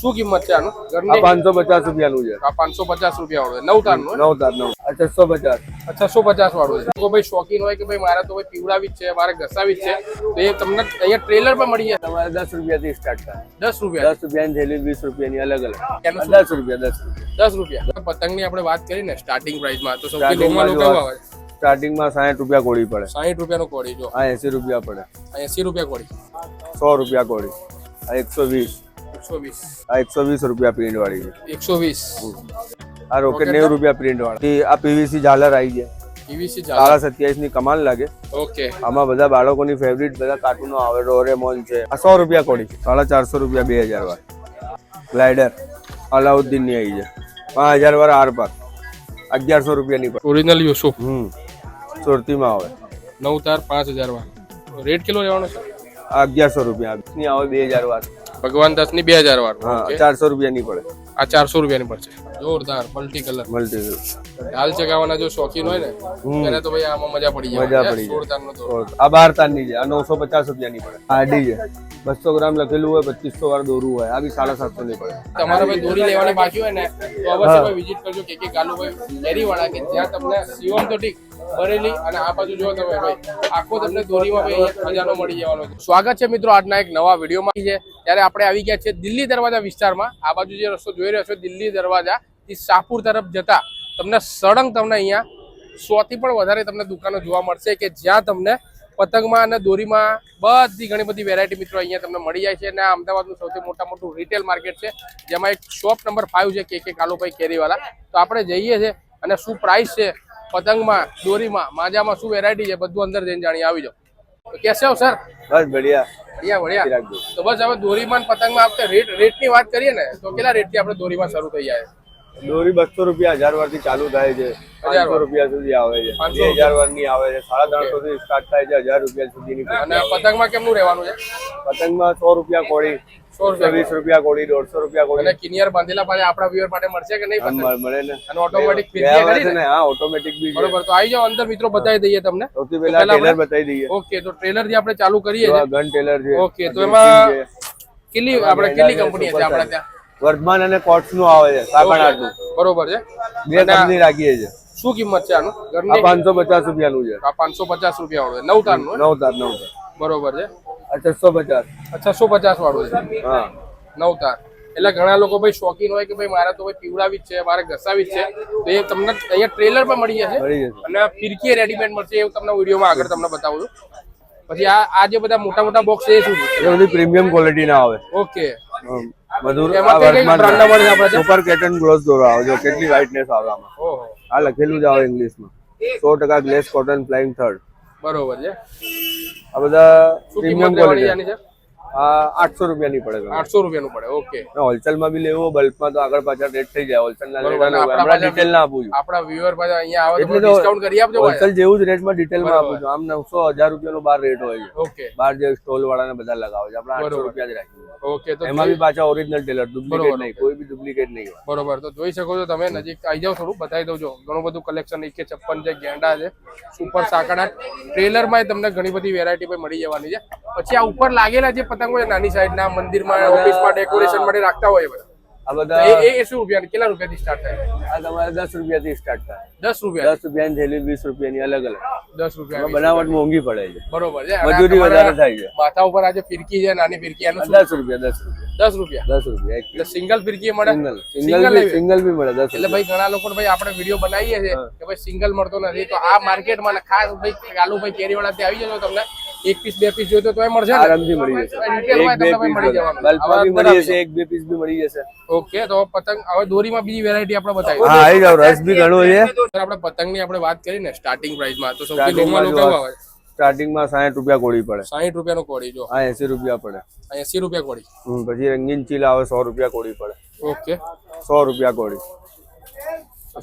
શું કિંમત છે આનું? ઘરની પાંચસો પચાસ રૂપિયાનું છે. આ પાંચસો પચાસ રૂપિયા વાળું નવ તારનું નવ તાર નવ. છસો પચાસ. છસો પચાસ વાળું છે. તો ભાઈ શોખીન હોય કે ભાઈ મારે તો ભાઈ પીવડાવી જ છે મારે ઘસાવી જ છે તો એ તમને અહીંયા ટ્રેલર પણ મળી જાય? તમારે દસ રૂપિયાથી સ્ટાર્ટ થાય. દસ રૂપિયા? દસ રૂપિયાની થેલી વીસ રૂપિયાની અલગ અલગ. દસ રૂપિયા દસ રૂપિયા. દસ રૂપિયા. પતંગની આપણે વાત કરી ને સ્ટાર્ટિંગ પ્રાઇસમાં તો સૌથી લોમાં લોકો આવે સ્ટાર્ટિંગમાં સાઠ રૂપિયા કોડી પડે. સાહીઠ રૂપિયાનો કોડી જો. આ એસી રૂપિયા પડે. આ એસી રૂપિયા કોડી સો રૂપિયા કોડી આ એકસો વીસ. એકસો વીસ. આ એકસો વીસ રૂપિયા પ્રિન્ટ વાળી એકસો વીસ. આ રોકેટ નેવું રૂપિયા પ્રિન્ટ વાળી આ પીવીસી ઝાલર આવી જાય સાડા સત્યાવીસની કમાલ લાગે. ઓકે. આમાં બધા બાળકોની ફેવરિટ બધા કાર્ટૂનો આવે. ડોરેમોન છે. આ સો રૂપિયા કોડી સાડા ચારસો રૂપિયા બે હજાર વાર ગ્લાઇડર અલાઉદ્દીનની આવી જાય પાંચ હજાર વાર આર પાર અગિયારસો ઓરિજિનલ યુસુફ. હમ. સુરતીમાં આવે. નવ તાર પાંચ હજાર વાર રેટ કેટલો રહેવાનો છે? અગિયારસો રૂપિયા. ની આવે બે હજાર વાર ભગવાન દાસની બે હજાર વાર ચારસો રૂપિયાની પડે. આ ચારસો રૂપિયાની પડશે. જોરદાર મલ્ટી કલર મલ્ટી ઢાલ ચગાવવાના જો શોખીન હોય ને એને તો ભાઈ આમાં મજા પડી જાય મજા પડી જાય. નો આ બાર તારની છે. આ નવસો પચાસ રૂપિયાની પડે. આ અઢી છે. બસો ગ્રામ લખેલું હોય પચીસો વાર દોરવું હોય. આ બી સાડા સાતસો ની પડે. તમારે ભાઈ દોરી લેવાની બાકી હોય ને તો અવશ્ય વિઝિટ કરજો. કે કે ગાલુભાઈ કેરીવાળા કે જ્યાં તમને સીવમ તો ઠીક. બરેલી અને આ બાજુ જો તમે ભાઈ, આખો તમને દોરીમાં ભાઈ ખજાનો મળી જવાનો સ્વાગત છે મિત્રો આજના એક નવા વિડીયોમાં. છે, ત્યારે આપણે આવી ગયા છે દિલ્હી દરવાજા વિસ્તારમાં. આ બાજુ જે રસ્તો જોઈ રહ્યો છો, દિલ્હી દરવાજા થી શાહપુર તરફ જતા તમને સળંગ તમને અહીંયા સો થી પણ વધારે તમને દુકાનો જોવા મળશે કે જ્યાં તમને પતંગમાં અને દોરીમાં બધી ઘણી બધી વેરાયટી મિત્રો અહીંયા તમને મળી જાય છે. અને આ અમદાવાદનું સૌથી મોટા મોટું રિટેલ માર્કેટ છે, જેમાં એક શોપ નંબર ફાઈવ છે, કે કે કાલુભાઈ કેરીવાલા. તો આપણે જઈએ છીએ અને શું પ્રાઇસ છે પતંગમાં દોરીમાં માજામાં શું વેરાયટી છે બધું અંદર જઈને જાણી આવી જાઓ. તો કેસે સર બસ બઢિયા. બઢિયા બઢિયા. તો બસ હવે દોરીમાં પતંગમાં આપણે રેટ રેટની વાત કરીએ ને તો કેટલા રેટથી આપણે દોરીમાં શરૂ થઈ જાય? દોરી બસો રૂપિયા હજાર વારથી ચાલુ થાય છે. પાંચસો રૂપિયા સુધી આવે છે. બે હજાર વાર આવે છે. સાડા ત્રણસો થી સ્ટાર્ટ થાય છે હજાર રૂપિયા સુધીની અને પતંગમાં કેમનું રહેવાનું છે? પતંગમાં સો રૂપિયા કોળી. સો રૂપિયા વીસ રૂપિયા કોળી દોઢસો રૂપિયા કોળી. અને કિનિયર બાંધેલા પાસે આપણા વ્યુઅર માટે મળશે કે નહીં મળે ને. અને ઓટોમેટિક હા ઓટોમેટિક બી બરોબર તો આવી જાવ અંદર મિત્રો બતાવી દઈએ તમને. સૌથી પહેલા ટેલર બતાવી દઈએ. ઓકે તો ટ્રેલરથી આપણે ચાલુ કરીએ છીએ ગન ટેલર છે ઓકે તો એમાં કેટલી આપણે કેટલી કંપની છે ત્યાં? વર્ધમાન અને કોટ્સનું આવે છે સાકણાટનું બરોબર છે. બે કંપની રાખીએ છે. શું કિંમત છે આનું? ઘરની? પાંચસો પચાસ રૂપિયાનું છે. આ પાંચસો પચાસ રૂપિયા વાળું નવ તારનું હે? નવ તાર નવ તાર બરોબર છે. છસો પચાસ. છસો પચાસ વાળું છે. હા. નવ તાર એટલે ઘણા લોકો ભાઈ શોખીન હોય કે ભાઈ મારે તો ભાઈ પીવડાવી જ છે મારે ઘસાવી જ છે. તો એ તમને અહીંયા ટ્રેલર પણ મળી જશે. અને ફિરકી રેડીમેડ મળશે એવું તમને વિડીયોમાં આગળ તમને બતાવું છું. પછી આ આ જે બધા મોટા મોટા બોક્સ એ શું છે? એ બધી પ્રીમિયમ ક્વોલિટી ના આવે. ઓકે. બધું? સુપર કેટન ગ્લોસ દોરો આવે જો કેટલી વ્હાઇટનેસ આવે આમાં? આ લખેલું જ આવે ઇંગ્લિશમાં સો ટકા ગ્લેસ કોટન ફ્લાઇંગ થર્ડ બરોબર છે. આ બધા પ્રીમિયમ ક્વોલિટી આઠસો રૂપિયાની પડે આઠસો રૂપિયાનું પડે ઓકે. હોલસેલમાં બી લેવો બલ્કમાં તો આગળ પાછળ રેટ થઈ જાય. હોલસેલ ના બરોબર. લેવાના હોય. આપણા હમણાં ડિટેલ ના આપું છું. આપણા વ્યુઅર પાછા અહીંયા આવે એટલે ડિસ્કાઉન્ટ કરી આપજો હોલસેલ જેવું જ રેટમાં ડિટેલમાં આપું છું. આમ નવસો હજાર રૂપિયાનો બાર રેટ હોય છે. ઓકે. બાર જે સ્ટોલ વાળાને બધા લગાવે છે. આપણે આઠસો રૂપિયા જ રાખીએ. ઓકે તો એમાં બી પાછા ઓરિજિનલ ટેલર ડુપ્લિકેટ નહીં કોઈ બી ડુપ્લિકેટ નહીં બરોબર તો જોઈ શકો છો તમે નજીક આવી જાઓ થોડું બતાવી દઉં છો ઘણું બધું કલેક્શન એક કે છપ્પન છે ગેંડા છે સુપર સાકડા. ટ્રેલરમાં તમને ઘણી બધી વેરાયટી મળી જવાની છે. પછી આ ઉપર લાગેલા જે પતંગો છે નાની સાઈડના મંદિરમાં ઓફિસમાં ડેકોરેશન માટે રાખતા હોય બધા. આ બધા એ એ- એ શું રૂપિયા કેટલા રૂપિયાથી સ્ટાર્ટ થાય? આ તમારે દસ રૂપિયાથી સ્ટાર્ટ થાય. દસ રૂપિયા? દસ રૂપિયાની થેલી વીસ રૂપિયાની અલગ અલગ. દસ રૂપિયા બનાવટ મોંઘી પડે છે. બરોબર છે. મજૂરી વધારે થાય છે. માથા ઉપર આજે ફિરકી છે નાની ફિરકી એનું દસ રૂપિયા દસ રૂપિયા. દસ રૂપિયા? દસ રૂપિયા એટલે સિંગલ ફિરકી મળે? સિંગલ સિંગલ સિંગલ બી મળે દસ એટલે ભાઈ ઘણા લોકો ભાઈ આપણે વીડિયો બનાવીએ છીએ કે ભાઈ સિંગલ મળતો નથી. તો આ માર્કેટમાં ખાસ ભાઈ કાલુભાઈ કેરીવાળા ત્યાં આવી જજો તમને. એક પીસ બે પીસ જોઈતો તો મળશે આરામથી મળી જશે. એક બે પીસ બી મળી જશે એક બે પીસ બી મળી જશે. ઓકે તો પતંગ હવે દોરીમાં બીજી વેરાયટી આપણે બતાવી. હા આવી જાવ રસ બી ઘણો છે. આપણે પતંગની આપણે વાત કરી ને સ્ટાર્ટિંગ પ્રાઇસમાં તો સૌથી લોમાં લોકો હોય? સ્ટાર્ટિંગમાં સાઠ રૂપિયા કોળી પડે. સાહીઠ રૂપિયાનો કોડી જો. હા એસી રૂપિયા પડે. એસી રૂપિયા કોડી પછી રંગીન ચીલા આવે સો રૂપિયા કોડી પડે. ઓકે સો રૂપિયા કોળી.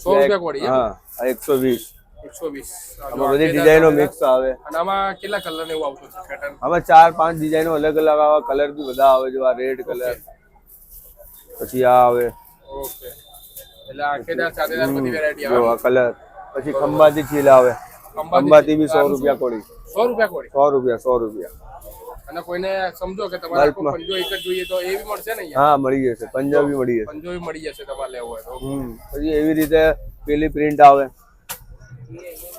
સો રૂપિયા કોડી હા એકસો વીસ. આમાં બધી ડિઝાઇનો મિક્સ આવે. અને આમાં કેટલા કલર ને એવું આવતું છે પેટર્ન આમાં ચાર પાંચ ડિઝાઇનો અલગ અલગ આવે કલર બી બધા આવે જો આ રેડ કલર પછી આ આવે. ઓકે એટલે આખેદાર સાથેદાર બધી વેરાયટી જો આવે. આ કલર પછી ખંભાતી ચીલ આવે. ખંભાતી બી સો રૂપિયા કોડી સો રૂપિયા કોડી સો રૂપિયા સો રૂપિયા. અને કોઈને સમજો કે તમારે પંજો એક જ જોઈએ તો એ બી મળશે ને હા મળી જશે. પંજાબી મળી જશે. પંજો બી મળી જશે તમારે લેવો હોય તો. પછી એવી રીતે પેલી પ્રિન્ટ આવે.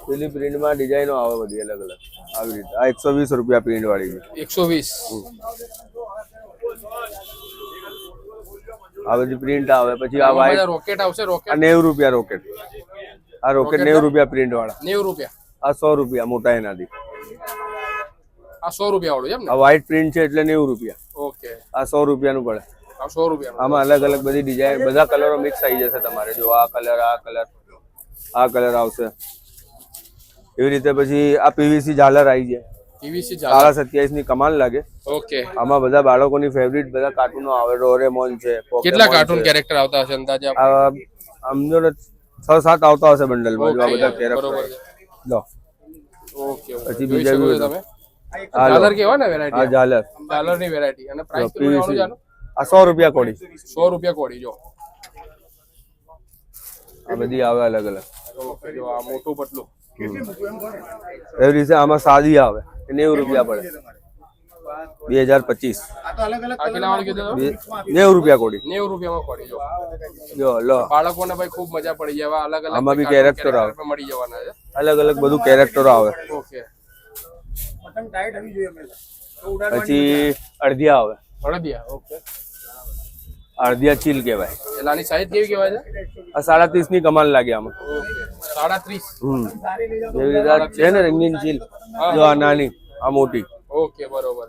પેલી પ્રિન્ટમાં ડિઝાઇનો આવે બધી અલગ અલગ. આવી રીતે. આ એકસો વીસ રૂપિયા પ્રિન્ટ વાળી એકસો વીસ. આ બધી પ્રિન્ટ આવે. પછી આ વાઈટ રોકેટ આવશે રોકેટ નેવું રૂપિયા રોકેટ આ રોકેટ નેવું રૂપિયા પ્રિન્ટ વાળા. નેવું રૂપિયા. આ સો રૂપિયા મોટા એનાથી. આ સો રૂપિયા વાળું એમ ને? આ વ્હાઈટ પ્રિન્ટ છે એટલે નેવું રૂપિયા. ઓકે. આ સો રૂપિયાનું પડે. આ સો રૂપિયા આમાં અલગ અલગ બધી ડિઝાઇન બધા કલરો મિક્સ આવી જશે તમારે. જો આ કલર આ કલર આ કલર આવશે. એવી રીતે પછી આ પીવીસી ઝાલર આવી જાય પીવીસી સત્યાવીસની કમાલ લાગે. ઓકે. આમાં બધા બાળકોની ફેવરિટ બધા કાર્ટૂનો આવે. ડોરેમોન છે કેટલા કાર્ટૂન કેરેક્ટર આવતા હશે અંદાજે? આ છ સાત આવતા હશે બંડલમાં જો આ બધા કેરેક્ટર લો. ઓકે. પછી બીજા તમે. ઝાલર કેવા ને વેરાયટી ઝાલર ઝાલર. ની વેરાયટી અને પ્રાઇસ કેટલું જાણો આ સો રૂપિયા કોડી સો રૂપિયા કોડી જો. આ બધી આવે અલગ અલગ જો આ મોટું પતલું. એવી રીતે આમાં સાદી આવે. નેવું રૂપિયા પડે. બે હજાર પચીસ? નેવું રૂપિયા કોડી. નેવું રૂપિયામાં કોડી જો. લો. બાળકોને ભાઈ ખૂબ મજા પડી જાય. અલગ અલગ આમાં બી કેરેક્ટર આવે. મળી જવાના છે. અલગ અલગ બધું કેરેક્ટરો આવે. ઓકે. પછી અડધિયા આવે. અડધિયા ઓકે. અડધિયા ચીલ કહેવાય. આની સાઈઝ કેવી કહેવાય છે? આ સાડા ત્રીસની કમાલ લાગે આમાં. ઓકે. એવી રીતે છે ને રંગીન ચીલ. જો આ નાની આ મોટી. ઓકે બરોબર.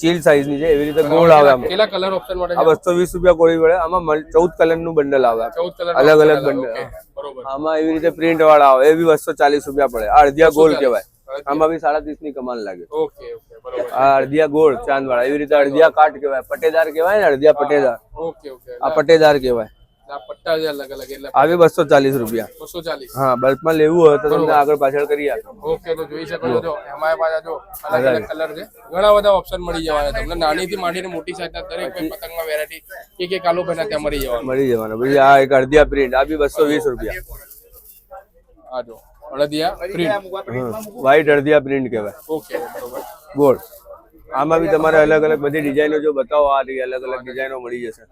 ચીલ સાઈઝની છે એવી રીતે ગોળ આવે આમાં. કેટલા કલર ઓપ્શન મળે આ છે? બસો વીસ રૂપિયા કોળી પડે આમાં મલ- ચૌદ કલરનું બંડલ આવે. કલર અલગ અલગ બંડલ બરોબર. આમાં એવી રીતે પ્રિન્ટ વાળા આવે. એ બી બસો ચાલીસ રૂપિયા પડે. આ અડધિયા ગોળ કહેવાય. આમાં બી સાડા ત્રીસની કમાલ લાગે. ઓકે ઓકે બરોબર આ અડધિયા ગોળ ચાંદ વાળા. એવી રીતે અડધિયા કાટ કહેવાય. પટેદાર કહેવાય ને અડધિયા પટેદાર. Okay okay. આ પટેદાર કહેવાય. આ અલગ અલગ એટલે આ બી બસો ચાલીસ રૂપિયા. બસો ચાલીસ. હા બલ્કમાં લેવું હોય તો તમને આગળ પાછળ કરી આપો ઓકે તો જોઈ શકો છો. જો અલગ અલગ કલર છે. ઘણા બધા ઓપ્શન મળી જવાના તમને નાની થી માંડીને મોટી સાઈઝ દરેક કોઈ પતંગમાં વેરાયટી એક એક આલુ ભાઈ ત્યાં મળી જવાનું. મળી જવાનું. પછી આ એક અડધિયા પ્રિન્ટ આ બી બસો વીસ રૂપિયા. આ જો હળદિયા પ્રિન્ટ વ્હાઈટ અડધિયા પ્રિન્ટ કહેવાય. ઓકે બરોબર. ગોળ. આમાં બી તમારે અલગ અલગ બધી ડિઝાઇનો જો બતાવો આ અલગ અલગ ડિઝાઇનો મળી જશે.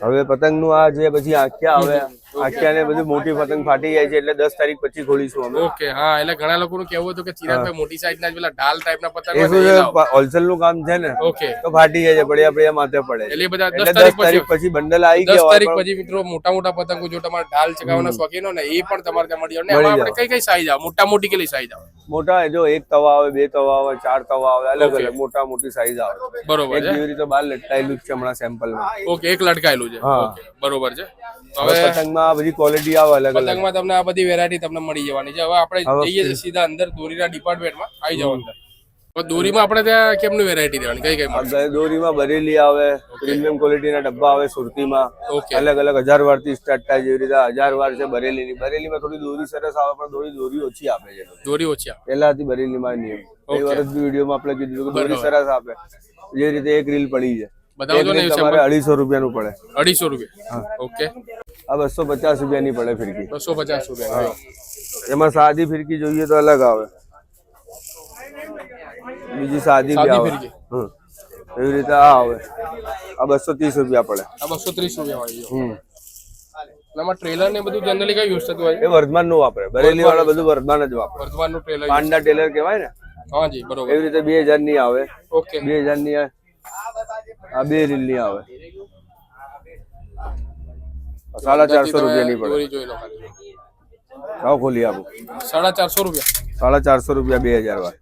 હવે પતંગનું આ જે પછી આખ્યા આવે. આખ્યા બધું મોટી પતંગ ફાટી જાય છે એટલે દસ તારીખ પછી ખોલીશું અમે. ઓકે હા એટલે ઘણા લોકોનું કેવું હતું કે ચિરાગભાઈ મોટી સાઈઝ ના જ પેલા ઢાલ ટાઈપના પતંગ હોય હોલસેલનું કામ છે ને ઓકે. તો ફાટી જાય છે પડ્યા પડ્યા માથે પડે એટલે બધા દસ દસ તારીખ પછી. બંડલ આવી દસ ગયા હોય તારીખ પછી મિત્રો મોટા મોટા પતંગો જો તમારે ઢાલ ચગાવવાના શોખીન ને એ પણ તમારે ત્યાં મળી જાય. આપણે કઈ કઈ સાઈઝ આવે? મોટા મોટી કેટલી સાઈઝ આવે? મોટા જો એક તવા આવે બે તવા આવે ચાર તવા આવે અલગ અલગ મોટા મોટી સાઈઝ આવે. બરોબર છે. જેવી રીતે બાર લટકાયેલું છે હમણાં સેમ્પલમાં ઓકે એક લટકાયેલું છે. બરોબર છે. પતંગમાં બધી ક્વોલિટી આવે અલગ અલગ. પતંગમાં તમને આ બધી વેરાયટી તમને મળી જવાની. છે હવે આપણે જઈએ સીધા અંદર દોરીના ડિપાર્ટમેન્ટમાં આવી જાવ અંદર. દોરીમાં આપણે ત્યાં કેમની વેરાયટી રહેવાની કઈ કઈ દોરીમાં બરેલી આવે પ્રીમિયમ ક્વોલિટીના ડબ્બા આવે સુરતીમાં. અલગ અલગ હજાર વારથી સ્ટાર્ટ થાય જેવી રીતે. હજાર વાર છે બરેલીની. બરેલીમાં થોડી દોરી સરસ આવે પણ થોડી દોરી ઓછી આપે છે. દોરી ઓછી આપે. પહેલાથી બરેલીમાં નિયમ. એ વર્ષ વિડીયોમાં આપણે કીધું દોરી સરસ આપે. જે રીતે એક રીલ પડી છે. ને અઢીસો રૂપિયાનું પડે. અઢીસો રૂપિયા. ઓકે. આ બસો પચાસ રૂપિયાની પડે ફિરકી. બસો પચાસ રૂપિયા એમાં સાદી ફિરકી જોઈએ તો અલગ આવે. બીજી સાદી બી આવે. એવી રીતે આ આવે. આ બસો ત્રીસ રૂપિયા પડે. આ બસો ત્રીસ રૂપિયા વાળી હમ. છે ટ્રેલર ને બધું જનરલી કઈ યુઝ થતું હોય એ વર્ધમાનનું વાપરે. બરેલી વાળા બધું વર્ધમાન જ વાપરે. ટ્રેલર પાંડા ટેલર કહેવાય ને? હા જી બરોબર. એવી રીતે બે હજારની આવે. ઓકે. બે હજારની આ આ બે રીલ આવે. સાડા ચારસો રૂપિયા ની પડે. આવો ખોલી. આપો. સાડા ચારસો રૂપિયા. સાડા ચારસો રૂપિયા બે હજાર વાર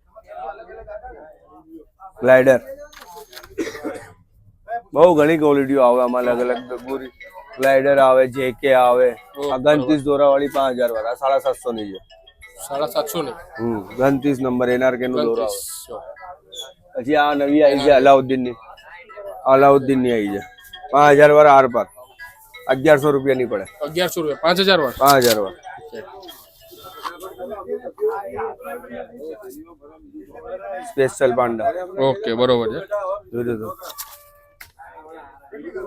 ગ્લાઇડર બહુ ઘણી ક્વોલિટીઓ આવે આમાં અલગ અલગ ગોરી ગ્લાઇડર આવે જેકે આવે. આ ગણતીસ દોરા વાળી પાંચ હજાર વાર આ સાડા સાતસો ની છે. સાડા સાતસો ની હમ ગણતીસ નંબર એનઆરકે નું દોરા આવે. પછી આ નવી આવી છે અલાઉદ્દીનની અલાઉદ્દીનની આવી છે. પાંચ હજાર વાર આર પાર અગિયારસો રૂપિયા ની પડે. અગિયારસો રૂપિયા. પાંચ હજાર વાર? પાંચ હજાર વાર. સ્પેશિયલ પાંડા. ઓકે બરોબર છે. જોજો તો.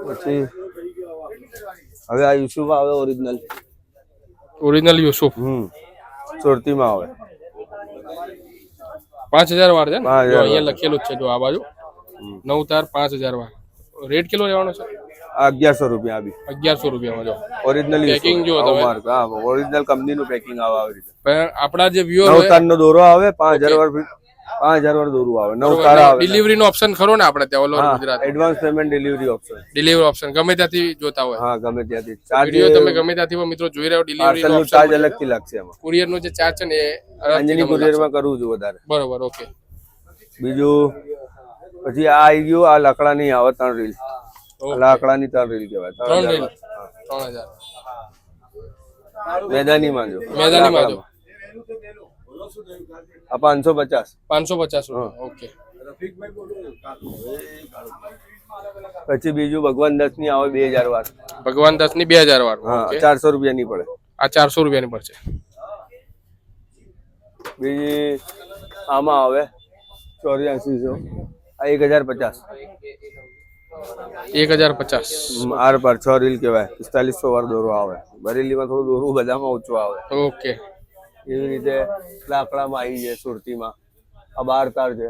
પછી હવે આ યુસુફ આવે ઓરિજિનલ. ઓરિજિનલ યુસુફ. હમ સુરતીમાં આવે. પાંચ હજાર વાર છે ને? જો અહીંયા લખેલું જ છે જો આ બાજુ. નવ તાર પાંચ હજાર વાર રેટ કેટલો રહેવાનો છે? અગિયારસો રૂપિયા આવી અગિયારસો રૂપિયામાં જો. ઓરિજિનલ પેકિંગ જો તમે. હા ઓરિજિનલ કંપનીનું પેકિંગ આવે આવી રીતે. પણ આપણા જે વ્યૂઅર નવ તારનો દોરો આવે પાંચ હજાર વાર પાંચ હજાર વાર દોરું આવે. નવ તારા આવે. ડિલિવરી નો ઓપ્શન ખરો ને આપણે ત્યાં all over Gujarat. Advance payment delivery option delivery option ગમે ત્યાંથી જોતા હોય. હા ગમે ત્યાંથી. ચાર્જ તમે ગમે ત્યાંથી પણ મિત્રો જોઈ રહ્યો ડિલિવરી નો ચાર્જ અલગથી લાગશે એમાં. કુરિયર નો જે ચાર્જ છે ને એ અંજની કુરિયરમાં કરવું છું વધારે. બરોબર ઓકે બીજું પછી આ આવી ગયું આ લાકડાની આવે ત્રણ રીલ. લાકડાની ત્રણ રીલ કહેવાય ત્રણ રીલ ત્રણ હજાર. મેદાની માં જો. મેદાની માં જો આ પાંચસો પચાસ. પાંચસો પચાસ ઓકે. પછી બીજું ભગવાન દસની આવે બે હજાર વાર. ભગવાન દસની બે હજાર વાર ચારસો રૂપિયા ની પડે. આ ચારસો રૂપિયાની પડશે. બીજી આમાં આવે ચોર્યાસી સો. આ એક હજાર પચાસ. એક હજાર પચાસ. આર પર છ રીલ કહેવાય. પિસ્તાલીસો વાર દોરો આવે. બરેલીમાં થોડું દોરું બધામાં ઓછું આવે. ઓકે. એવી રીતે લાકડામાં આવી જાય સુરતીમાં. આ બાર તાર છે.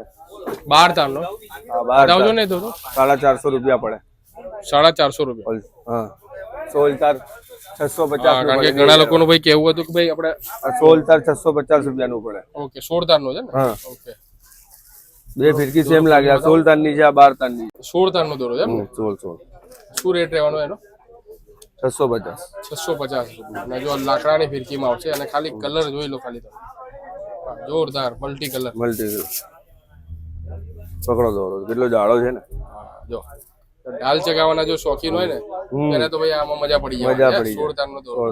બાર તાર નો બાર બતાવજો તાર ને તો સાડા ચારસો રૂપિયા પડે. સાડા ચારસો રૂપિયા. હા. સોળ તાર છસો પચાસ કારણ કે ઘણા લોકોનું ભાઈ કેવું હતું કે ભાઈ આપણે સોલ તાર છસો પચાસ રૂપિયાનું પડે. ઓકે સોળ તાર નો છે ને? હા. ઓકે. બે ફિરકી સેમ લાગે આ સોળ તારની છે આ બાર તારની સોળ તાર નો દોરો છે ને? સોળ સોળ. શું રેટ રહેવાનો એનો? છસો પચાસ. છસો પચાસ રૂપિયા. અને જો લાકડાની ફિરકીમાં આવશે અને ખાલી કલર જોઈ લો ખાલી તમે. જોરદાર મલ્ટી કલર મલ્ટી પકડો દોરો કેટલો જાડો છે ને? જો. દાલ ચગાવવાના જો શોખીન હોય ને એને તો ભાઈ આમાં મજા પડી મજા પડી સોળ તાર નો દોરો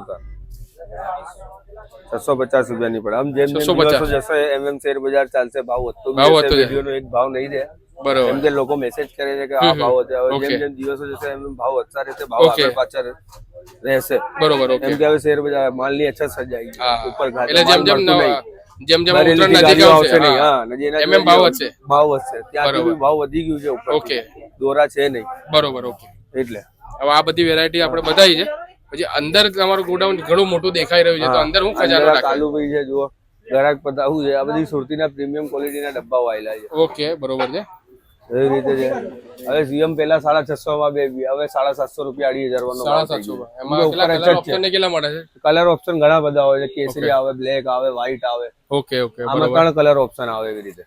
છસો પચાસ રૂપિયાની પડે. આમ જેમ જેમ દિવસો જશે એમ એમ શેર બજાર ચાલશે. ભાવ વધતો ભાવ વધતો જાય. એક ભાવ નહીં દે બરોબર. એમ કે લોકો મેસેજ કરે છે કે આ ભાવ હવે જેમ જેમ દિવસો જશે એમ ભાવ વધતા રહેશે ભાવ આગળ પાછળ રહેશે. બરોબર ઓકે એમ કે હવે શેર બજાર માલની અછત સર્જાઈ ઉપર ઘાટ એટલે જેમ જેમ. જેમ જેમ ઉતરણ નજીક આવશે. નહીં. હા. નજીક એમ એમ ભાવ વધશે. ભાવ વધશે. ત્યાંથી બી ભાવ વધી ગયું છે ઉપર. ઓકે દોરા છે નહીં. બરોબર ઓકે એટલે. હવે આ બધી વેરાયટી આપણે બતાવી છે. પછી અંદર તમારું ગોડાઉન ઘણું મોટું દેખાઈ રહ્યું છે તો અંદર હું ખજાનો રાખે? કાલુભાઈ છે જુઓ. ગ્રાહક પતાવું છે. આ બધી સુરતીના પ્રીમિયમ ક્વોલિટીના ડબ્બાઓ આવેલા છે. ઓકે બરોબર છે. એવી રીતે છે હવે સીએમ પેલા સાડા છસો માં બે હવે સાડા સાતસો રૂપિયા અઢી હજાર નો સાડા સાતસો એમાં કલર ઓપ્શન કેટલા મળે છે? કલર ઓપ્શન ઘણા બધા હોય છે. કેસરી આવે બ્લેક આવે વ્હાઈટ આવે. ઓકે ઓકે આમાં ત્રણ કલર ઓપ્શન આવે એવી રીતે.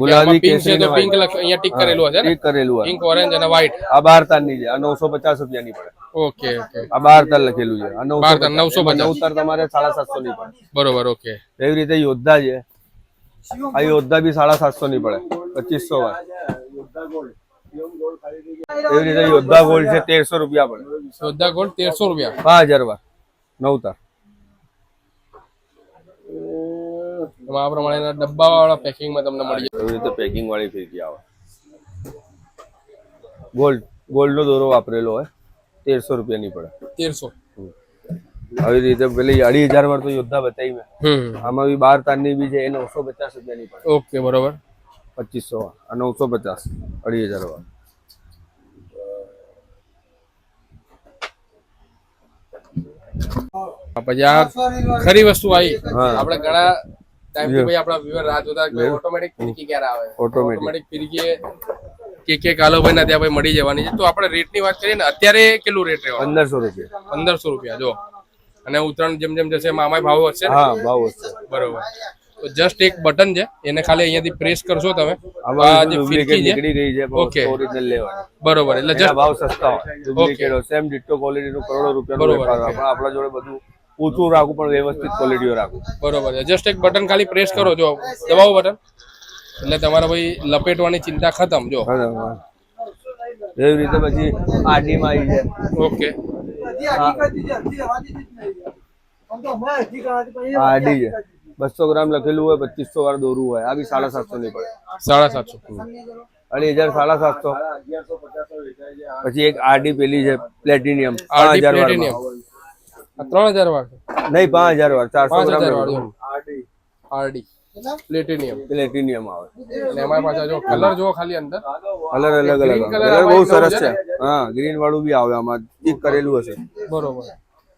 ગુલાબી, કેસરી તો પિંક અહીંયા ટીક કરેલું હશે ને? કરેલું પિંક ઓરેન્જ અને વ્હાઈટ આ બાર છે. આ નવસો પચાસ પડે. ઓકે ઓકે આ બાર તાર લખેલું છે. આ નવસો તાર, 950. નવ તાર તમારે સાડા સાતસો ની પડે. બરોબર ઓકે એવી રીતે યોદ્ધા છે. આ યોદ્ધા બી સાડા સાતસો ની પડે પચીસો વાર. એવી રીતે યોદ્ધા ગોલ્ડ છે તેરસો રૂપિયા પડે. યોદ્ધા ગોલ્ડ તેરસો રૂપિયા. પાંચ હજાર વાર નવ તાર આ પ્રમાણેના ડબ્બા વાળા પેકિંગમાં તમને મળી જાય. એવી રીતે પેકિંગ વાળી ફીરકી આવે. ગોલ્ડ ગોલ્ડ નો દોરો વાપરેલો હોય તેરસો રૂપિયાની પડે. તેરસો. આવી રીતે પેલી અઢી હજાર વાર તો યોદ્ધા બતાવી મેં. આમાં બી બાર તારની બી છે એ નવસો પચાસ રૂપિયાની પડે. ઓકે બરોબર. પચીસો આ નવસો પચાસ અઢી હજાર વાર. પછી આ ખરી વસ્તુ આવી. આપણે ઘણા ટાઈમથી આપણા વ્યુઅર રાહ જોતા ઓટોમેટિક ફિરકી ક્યારે આવે? ઓટોમેટિક ફિરકી કે કે કાલોભાઈ ના ત્યાં ભાઈ મળી જવાની છે. તો આપણે રેટની વાત કરીએ ને અત્યારે કેટલું રેટ રહેવાનું? પંદરસો રૂપિયા. પંદરસો રૂપિયા જો. અને ઉત્તરાયણ જેમ જેમ જશે એમાં આમાંય ભાવ હશે હા ભાવ હશે બરોબર. તો જસ્ટ એક બટન છે એને ખાલી અહીંયાથી પ્રેસ કરશો તમે. આ જે ફિરકી છે. નીકળી ગઈ છે Okay. ઓરિજિનલ લેવાની. બરોબર એટલે જસ્ટ ભાવ સસ્તા હોય. ડુપ્લિકેટ સેમ ડિટ્ટો ક્વોલિટી નું કરોડો રૂપિયાનું વેપાર હોય. પણ આપણા જોડે બધું ઊંચું રાખવું પણ વ્યવસ્થિત ક્વોલિટીઓ રાખું બરોબર છે. જસ્ટ એક બટન ખાલી પ્રેસ કરો જો. દબાવો બટન એટલે તમારે ભાઈ લપેટવાની ચિંતા ખતમ જો. બરાબર. એવી રીતે પછી આડીમાં આવી જાય. ઓકે. આ આડી છે બસો ગ્રામ લખેલું હોય પચીસો વાર દોરું હોય. આ બી સાડા સાતસો. ની પડે સાડા સાતસો. અઢી હજાર સાડા સાતસો. પછી એક આરડી પેલી છે પ્લેટિનિયમ. પાંચ હજાર વાર ત્રણ હજાર વાર નહીં પાંચ હજાર વાર ચારસો ગ્રામ આરડી. પ્લેટિનિયમ. પ્લેટિનિયમ આવે. અને એમાં પાછા જો કલર જો ખાલી અંદર. કલર અલગ અલગ કલર બહુ સરસ છે હા ગ્રીન વાળું બી આવે આમાં. ટીક કરેલું હશે. બરોબર.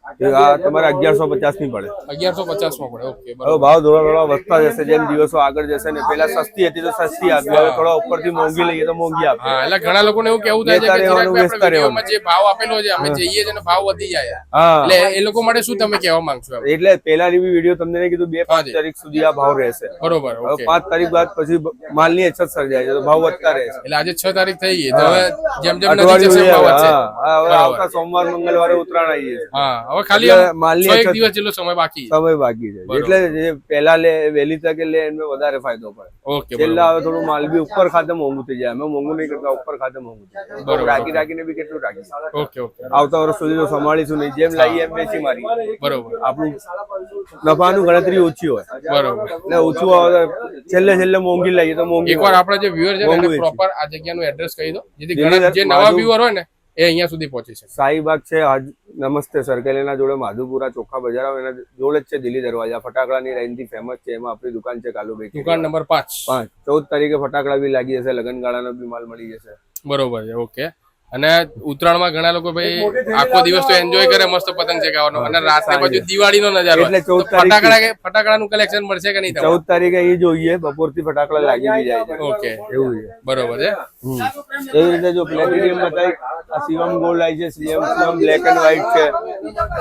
આ તમારે અગિયારસો પચાસની પડે. અગિયારસો પચાસમાં પડે ઓકે હવે ભાવ ધોળા વધતા જશે જેમ દિવસો આગળ જશે ને. પેલા સસ્તી હતી તો સસ્તી આપી. હવે થોડા ઉપરથી મોંઘી લઈએ તો મોંઘી આપી. એટલે ઘણા લોકોને એવું કેવું થાય છે જે ભાવ આપેલો છે અમે જઈએ છે ને ભાવ વધી જાય. એટલે એ લોકો માટે શું તમે કહેવા માંગશો એટલે પેલા ની વીડિયો તમને કીધું બે પાંચ તારીખ સુધી આ ભાવ રહેશે. બરોબર પાંચ તારીખ બાદ પછી માલની અછત સર્જાય છે તો ભાવ વધતા રહેશે એટલે આજે છ તારીખ થઈ ગઈ તો હવે જેમ જેમ નજીક અઠવાડિયું ભાવ વધશે. હવે આવતા સોમવાર મંગળવારે ઉતરાણ આવી જશે હા હવે ખાલી માલની એક દિવસ જેટલો સમય બાકી છે. સમય બાકી છે. એટલે જે લે વહેલી તકે લે એમને વધારે ફાયદો પડે. ઓકે છેલ્લા હવે થોડું માલ બી ઉપર ખાતે મોંઘું થઈ જાય. અમે મોંઘું નહીં કરતા ઉપર ખાતે મોંઘું જાય. રાખી રાખીને બી કેટલું રાખી ઓકે ઓકે. આવતા વર્ષ સુધી તો સંભાળીશું નહીં. જેમ લાવીએ એમ વેચી મારી બરોબર. આપણું નફાનું ગણતરી ઓછી હોય. બરોબર. એટલે ઓછું આવે છેલ્લે છેલ્લે મોંઘી લાવીએ તો મોંઘી એકવાર આપણા જે વ્યુઅર છે. પ્રોપર આ જગ્યાનું એડ્રેસ કહી દો. જેથી જે નવા વ્યુઅર હોય ને એ અહીંયા સુધી પહોંચી શકે. શાહીબાગ છે નમસ્તે સર્કલના જોડે માધુપુરા ચોખા બજાર આવે એના જોડે જ છે દિલ્હી દરવાજા. ફટાકડાની લાઈનથી ફેમસ છે એમાં આપણી દુકાન છે કાલુ બેકરી દુકાન નંબર પાંચ. પાંચ. ચૌદ તારીખે ફટાકડા બી લાગી જશે લગનગાળાનો બી માલ મળી જશે. બરોબર છે ઓકે. અને ઉત્તરાયણમાં ઘણા લોકો ભાઈ આખો દિવસ તો એન્જોય કરે મસ્ત પતંગ ચગાવવાનો અને રાત્રે પછી દિવાળીનો નજારો. એટલે ચૌદ ફટાકડા કે- ફટાકડાનું કલેક્શન મળશે કે નહીં ચૌદ તારીખે એ જોઈએ બપોરથી ફટાકડા લાગી બી જાય ઓકે. એવું છે. બરોબર છે. એવી રીતે જો પ્લેટિનિયમ બતાવી આ શિવમ ગોલ્ડ આવી છે Shivam Shivam black and white છે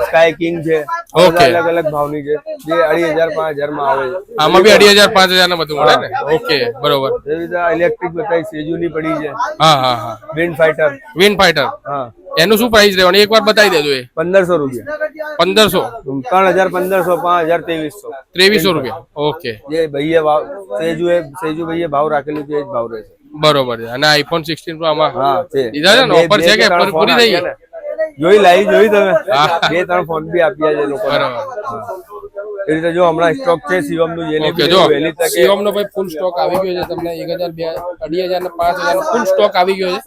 સ્કાય કિંગ છે અલગ અલગ ભાવની છે. જે અઢી હજાર પાંચ હજારમાં આવે છે. આમાં બી અઢી હજાર પાંચ હજાર ને બધું મળે ને? ઓકે બરોબર. એવી રીતે ઇલેક્ટ્રિક બતાવી સેજુની પડી છે. હા હા હા. વિન ફાઈટર વિન ફાઈટર હા. એનું શું પ્રાઇસ રહેવાનું? એક વાર બતાવી દેજો એ. પંદરસો રૂપિયા. પંદરસો? ત્રણ હજાર પંદરસો પાંચ હજાર ત્રેવીસો. ત્રેવીસો રૂપિયા. ઓકે જે ભાઈએ ભાવ સેજુ એ સેજુ ભાઈએ ભાવ રાખેલું છે એ જ ભાવ રહેશે. બરોબર છે. અને આઈફોન સિક્સટીન પ્રો આમાં હા છે. છે ને? ઓફર છે કે પૂરી થઈ ગઈ? જોઈ લાવી જોઈ તમે. બે ત્રણ ફોન બી આપ્યા છે લોકો બરોબર. એ રીતે જો હમણાં સ્ટોક છે શિવમનું જેને ઓકે જો શિવમ નો ભાઈ ફૂલ સ્ટોક આવી ગયો છે તમને એક હજાર બે અઢી હજાર ને પાંચ હજાર નો ફૂલ સ્ટોક આવી ગયો છે.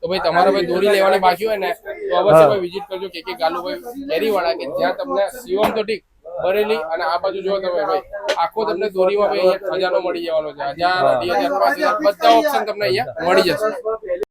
તો ભાઈ તમારે ભાઈ દોરી લેવાની બાકી હોય ને તો અવશ્ય ભાઈ વિઝિટ કરજો કે કે ગાલુભાઈ કેરીવાળા કે જ્યાં તમને શિવમ તો ઠીક બરેલી અને આ બાજુ જો તમે ભાઈ, આખો તમને દોરીમાં ભાઈ ખજાનો મળી જવાનો છે. હજાર, અઢી હજાર, પાંચ હજાર, બધા ઓપ્શન તમને અહીંયા મળી જશે.